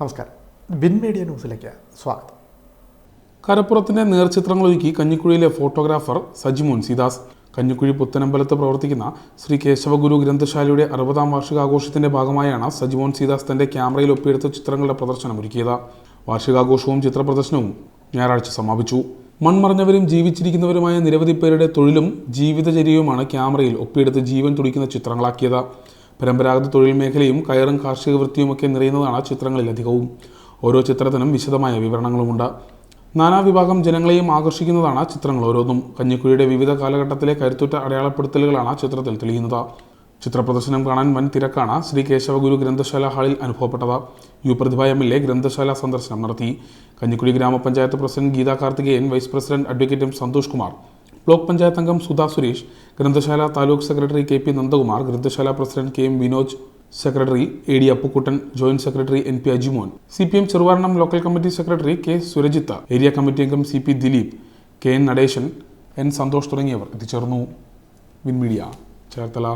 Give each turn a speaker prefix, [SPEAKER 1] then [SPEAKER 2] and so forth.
[SPEAKER 1] നമസ്കാരം. Bin media ന്യൂസിലേക്ക് സ്വാഗതം.
[SPEAKER 2] കരപ്പുറത്തിന്റെ നേർചിത്രങ്ങളൊരുക്കി കഞ്ഞിക്കുഴിയിലെ ഫോട്ടോഗ്രാഫർ സജിമോൻ സീദാസ് കഞ്ഞിക്കുഴി പുത്തനമ്പലത്ത് പ്രവർത്തിക്കുന്ന ശ്രീ കേശവഗുരു ഗ്രന്ഥശാലയുടെ അറുപതാം വാർഷികാഘോഷത്തിന്റെ ഭാഗമായാണ് സജിമോൻ സീദാസ് തന്റെ ക്യാമറയിൽ ഒപ്പിയെടുത്ത ചിത്രങ്ങളുടെ പ്രദർശനം ഒരുക്കിയത് വാർഷികാഘോഷവും ചിത്രപ്രദർശനവും ഞായറാഴ്ച സമാപിച്ചു. മൺമറഞ്ഞവരും ജീവിച്ചിരിക്കുന്നവരുമായ നിരവധി പേരുടെ തൊഴിലും ജീവിതചര്യവുമാണ് ക്യാമറയിൽ ഒപ്പിയെടുത്ത് ജീവൻ തുടിക്കുന്ന ചിത്രങ്ങളാക്കിയത്. പരമ്പരാഗത തൊഴിൽ മേഖലയും കയറും കാർഷിക വൃത്തിയുമൊക്കെ നിറയുന്നതാണ് ചിത്രങ്ങളിൽ അധികവും. ഓരോ ചിത്രത്തിനും വിശദമായ വിവരണങ്ങളുമുണ്ട്. നാനാവിഭാഗം ജനങ്ങളെയും ആകർഷിക്കുന്നതാണ് ചിത്രങ്ങൾ ഓരോന്നും. കഞ്ഞിക്കുഴിയുടെ വിവിധ കാലഘട്ടത്തിലെ കരുത്തുറ്റ അടയാളപ്പെടുത്തലുകളാണ് ചിത്രത്തിൽ തെളിയുന്നത്. ചിത്രപ്രദർശനം കാണാൻ വൻ തിരക്കാണ് ശ്രീ കേശവഗുരു ഗ്രന്ഥശാല ഹാളിൽ അനുഭവപ്പെട്ടത്. U Prathibha M L A ഗ്രന്ഥശാല സന്ദർശനം നടത്തി. കഞ്ഞിക്കുഴി ഗ്രാമപഞ്ചായത്ത് president Geetha Karthikeyan vice president advocate M Santhosh Kumar. Block panchayat അംഗം സുധാ സുരേഷ് ഗ്രന്ഥശാല taluk secretary K P Nandakumar ഗ്രന്ഥശാല president K M Vinoj secretary A D Appukuttan joint secretary N P Ajimon C P M Cheruvaranam local committee secretary K Surajith area committee അംഗം C P Dileep K N Nadesan N Santhosh തുടങ്ങിയവർ എത്തിച്ചേർന്നു. വിൻമീഡിയ ചേർത്തല.